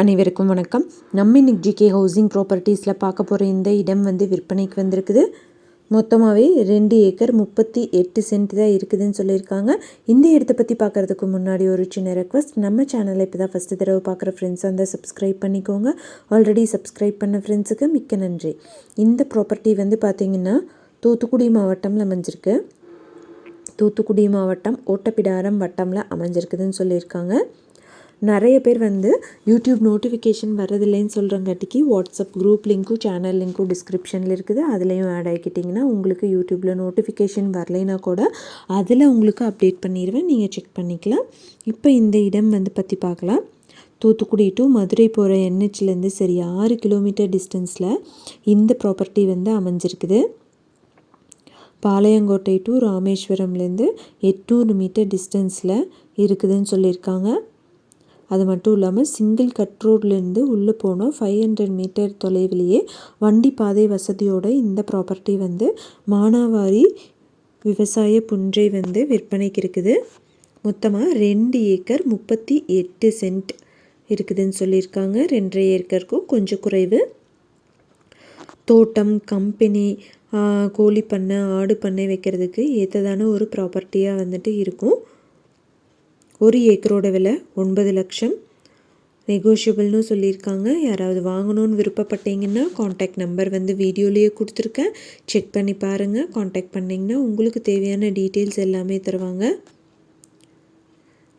அனைவருக்கும் வணக்கம். நம்ம இன்னைக்கு ஜிகே ஹவுசிங் ப்ராப்பர்ட்டிஸில் பார்க்க போகிற இந்த இடம் வந்து விற்பனைக்கு வந்திருக்குது. மொத்தமாகவே ரெண்டு ஏக்கர் முப்பத்தி எட்டு சென்ட் தான் இருக்குதுன்னு சொல்லியிருக்காங்க. இந்த இடத்தை பற்றி பார்க்குறதுக்கு முன்னாடி ஒரு சின்ன ரெக்வஸ்ட் நம்ம சேனலை இப்போ தான் ஃபஸ்ட்டு தடவை பார்க்குற ஃப்ரெண்ட்ஸ் வந்து சப்ஸ்கிரைப் பண்ணிக்கோங்க. ஆல்ரெடி சப்ஸ்கிரைப் பண்ண ஃப்ரெண்ட்ஸுக்கு மிக்க நன்றி. இந்த ப்ராப்பர்ட்டி வந்து பார்த்திங்கன்னா தூத்துக்குடி மாவட்டம்ல அமைஞ்சிருக்கு. தூத்துக்குடி மாவட்டம் ஓட்டப்பிடாரம் வட்டமில் அமைஞ்சிருக்குதுன்னு சொல்லியிருக்காங்க. நிறைய பேர் வந்து யூடியூப் நோட்டிஃபிகேஷன் வரதில்லைன்னு சொல்கிறங்காட்டிக்கு வாட்ஸ்அப் குரூப் லிங்க்கும் சேனல் லிங்க்கும் டிஸ்கிரிப்ஷனில் இருக்குது. அதுலேயும் ஆட் ஆகிக்கிட்டிங்கன்னா உங்களுக்கு யூடியூப்பில் நோட்டிஃபிகேஷன் வரலைன்னா கூட அதில் உங்களுக்கு அப்டேட் பண்ணிடுவேன். நீங்கள் செக் பண்ணிக்கலாம். இப்போ இந்த இடம் வந்து பற்றி பார்க்கலாம். தூத்துக்குடி டு மதுரை போகிற என்ஹெச்லேருந்து சரி ஆறு கிலோமீட்டர் டிஸ்டன்ஸில் இந்த ப்ராப்பர்ட்டி வந்து அமைஞ்சிருக்குது. பாளையங்கோட்டை டு ராமேஸ்வரம்லேருந்து எட்நூறு மீட்டர் டிஸ்டன்ஸில் இருக்குதுன்னு சொல்லியிருக்காங்க. அது மட்டும் இல்லாமல் சிங்கிள் கட் ரோட்லேருந்து உள்ளே போனால் ஃபைவ் ஹண்ட்ரட் மீட்டர் தொலைவிலேயே வண்டி பாதை வசதியோட இந்த ப்ராப்பர்ட்டி வந்து மானாவாரி விவசாய புன்றை வந்து விற்பனைக்கு இருக்குது. மொத்தமாக ரெண்டு ஏக்கர் முப்பத்தி எட்டு சென்ட் இருக்குதுன்னு சொல்லியிருக்காங்க. ரெண்டரை ஏக்கருக்கும் கொஞ்சம் குறைவு. தோட்டம் கம்பெனி கோழி பண்ணை ஆடு பண்ணை வைக்கிறதுக்கு ஏற்றதான ஒரு ப்ராப்பர்ட்டியாக வந்துட்டு இருக்கும். ஒரு ஏக்கரோட விலை ஒன்பது லட்சம். நெகோஷியபிள்னு சொல்லியிருக்காங்க. யாராவது வாங்கணும்னு விருப்பப்பட்டீங்கன்னா காண்டாக்ட் நம்பர் வந்து வீடியோலேயே கொடுத்துருக்கேன். செக் பண்ணி பாருங்கள் காண்டாக்ட் பண்ணிங்கன்னா உங்களுக்கு தேவையான டீட்டெயில்ஸ் எல்லாமே தருவாங்க.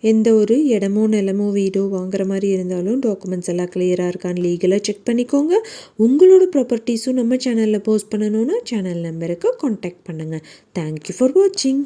எந்த ஒரு இடமோ நிலமோ வீடோ வாங்குற மாதிரி இருந்தாலும் டாக்குமெண்ட்ஸ் எல்லாம் கிளியராக இருக்கான்னு லீகலாக செக் பண்ணிக்கோங்க. உங்களோட ப்ராப்பர்ட்டிஸும் நம்ம சேனலில் போஸ்ட் பண்ணணுன்னா சேனல் நம்பருக்கு காண்டாக்ட் பண்ணுங்கள் தேங்க்யூ ஃபார் வாட்சிங்